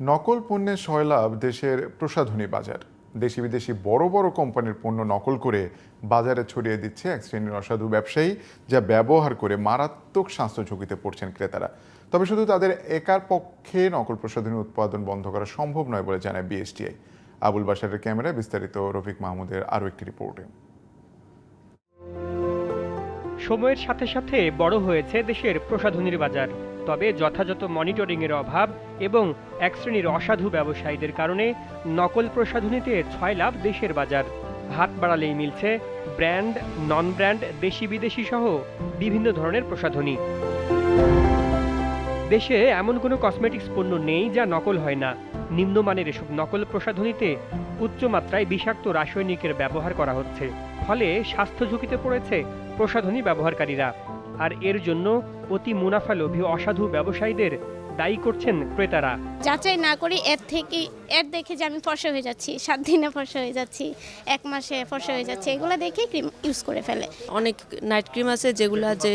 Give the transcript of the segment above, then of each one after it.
নকল পণ্যের সয়লাভ দেশের প্রসাধনী বাজার। দেশি বিদেশি বড় বড় কোম্পানির পণ্য নকল করে বাজারে ছড়িয়ে দিচ্ছে এক শ্রেণির অসাধু ব্যবসায়ী, যা ব্যবহার করে মারাত্মক স্বাস্থ্য ঝুঁকিতে পড়ছেন ক্রেতারা। তবে শুধু তাদের একার পক্ষে নকল প্রসাধনী উৎপাদন বন্ধ করা সম্ভব নয় বলে জানায় বিএসটিআই। আবুল বাসারের ক্যামেরায় বিস্তারিত রফিক মাহমুদের আরও একটি রিপোর্টে। সময়ের সাথে সাথে বড় হয়েছে দেশের প্রসাধনীর বাজার। তবে যথাযথ মনিটরিংয়ের অভাব এবং এক শ্রেণির অসাধু ব্যবসায়ীদের কারণে নকল প্রসাধনীতে ছয় লাভ দেশের বাজার। হাত বাড়ালেই মিলছে ব্র্যান্ড নন ব্র্যান্ড দেশি বিদেশি সহ বিভিন্ন ধরনের প্রসাধনী। দেশে এমন কোনো কসমেটিক্স পণ্য নেই যা নকল হয় না। নিম্নমানের এসব নকল প্রসাধনীতে উচ্চমাত্রায় বিষাক্ত রাসায়নিকের ব্যবহার করা হচ্ছে। ফলে স্বাস্থ্য ঝুঁকিতে পড়েছে প্রসাধনী ব্যবহারকারীরা। আর এর জন্য অতি মুনাফালোভী অসাধু ব্যবসায়ীদের দায়ী করছেন ক্রেতারা। যাচাই না করি এর থেকে এর দেখে যে আমি ফর্সা হয়ে যাচ্ছি সাত দিনে ফর্সা হয়ে যাচ্ছি এক মাসে ফর্সা হয়ে যাচ্ছে এগুলো দেখে ক্রিম ইউজ করে ফেলে। অনেক নাইট ক্রিম আছে যেগুলো যে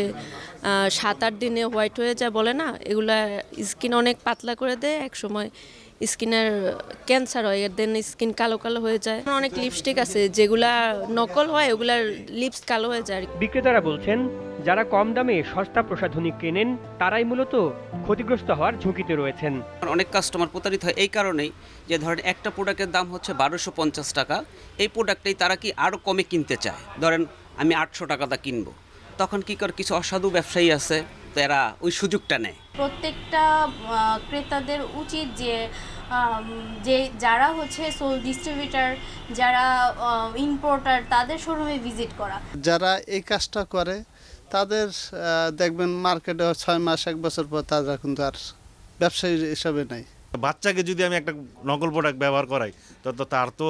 সাত আট দিনে হোয়াইট হয়ে যায় বলে না এগুলা স্কিন অনেক পাতলা করে দেয় এক সময় স্কিনের ক্যান্সার হয় এর দেন স্কিন কালো কালো হয়ে যায়। অনেক লিপস্টিক আছে যেগুলা নকল হয় ওগুলার লিপস কালো হয়ে যায় বিক্রেতারা বলছেন যারা কম দামে সস্তা প্রসাধনী কেনেন তারাই মূলত ক্ষতিগ্রস্ত হওয়ার ঝুঁকিতে রয়েছেন। অনেক কাস্টমার প্রতারিত হয় এই কারণেই যে ধরেন একটা প্রোডাক্টের দাম হচ্ছে বারোশো পঞ্চাশ টাকা এই প্রোডাক্টটাই তারা কি আরও কমে কিনতে চায়? ধরেন আমি আটশো টাকা টাকাটা কিনবো। তখন কি করে কিছু অসাধু ব্যবসায়ী আছে তারা ওই সুযোগটা নেয়? প্রত্যেকটা ক্রেতাদের উচিত যে যে যারা হচ্ছে সোল ডিস্ট্রিবিউটার যারা ইম্পোর্টার তাদের শোরুমে ভিজিট করা। যারা এই কাজটা করে তাদের দেখবেন মার্কেটে ছয় মাস এক বছর পর তারা কিন্তু আর ব্যবসায়ী হিসাবে নেই। বাচ্চাকে যদি আমি একটা নকল প্রোডাক্ট ব্যবহার করাই তো তার তো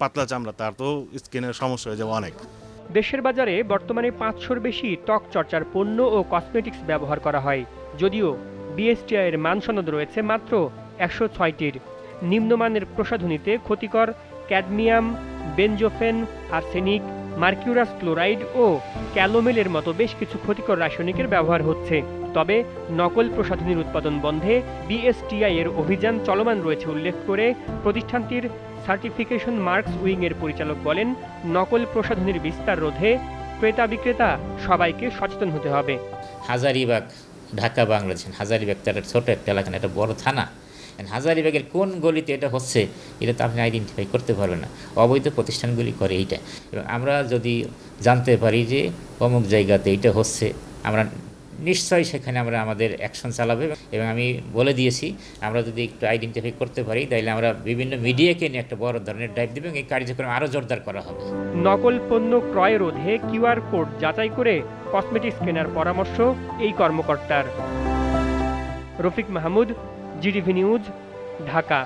পাতলা চামড়া তার তো স্কিনের সমস্যা হয়ে যাবে অনেক। দেশের বাজারে বর্তমানে পাঁচশোর বেশি ত্বক চর্চার পণ্য ও কসমেটিক্স ব্যবহার করা হয়। যদিও বিএসটিআই এর মানসনদ রয়েছে মাত্র একশো ছয়টির। নিম্নমানের প্রসাধনীতে ক্ষতিকর cadmium benzophenone arsenic mercurous chloride ও ক্যালোমেলের মতো বেশ কিছু ক্ষতিকর রাসায়নিকের ব্যবহার হচ্ছে। তবে নকল প্রসাধনীর উৎপাদন বন্ধে বিএসটিআই এর অভিযান চলমান রয়েছে উল্লেখ করে প্রতিষ্ঠানটির সার্টিফিকেশন মার্কস উইং এর পরিচালক বলেন, নকল প্রসাধনীর বিস্তার রোধে ক্রেতা বিক্রেতা সবাইকে সচেতন হতে হবে। হাজারিবাগ, ঢাকা বাংলাদেশ হাজারিবাগ, তার ছোট একটা এলাকা একটা বড় থানা। হাজারিবাগের কোন গলিতে এটা হচ্ছে, এটা তো আপনি আইডেন্টিফাই করতে পারবেন না। অবৈধ প্রতিষ্ঠানগুলি করে এইটা। এবং আমরা যদি জানতে পারি যে অমুক জায়গাতে এইটা হচ্ছে, আমরা নিশ্চয়ই সেখানে আমরা আমাদের অ্যাকশন চালাবে। এবং আমি বলে দিয়েছি, আমরা যদি একটু আইডেন্টিফাই করতে পারি তাহলে আমরা বিভিন্ন মিডিয়াকে নিয়ে একটা বড় ধরনের ড্রাইভ দেবো এবং এই কার্যক্রম আরও জোরদার করা হবে। নকল পণ্য ক্রয় রোধে কিউআর কোড যাচাই করে কসমেটিক্স কেনার পরামর্শ এই কর্মকর্তার। Rafiq Mahmud GTV news Dhaka.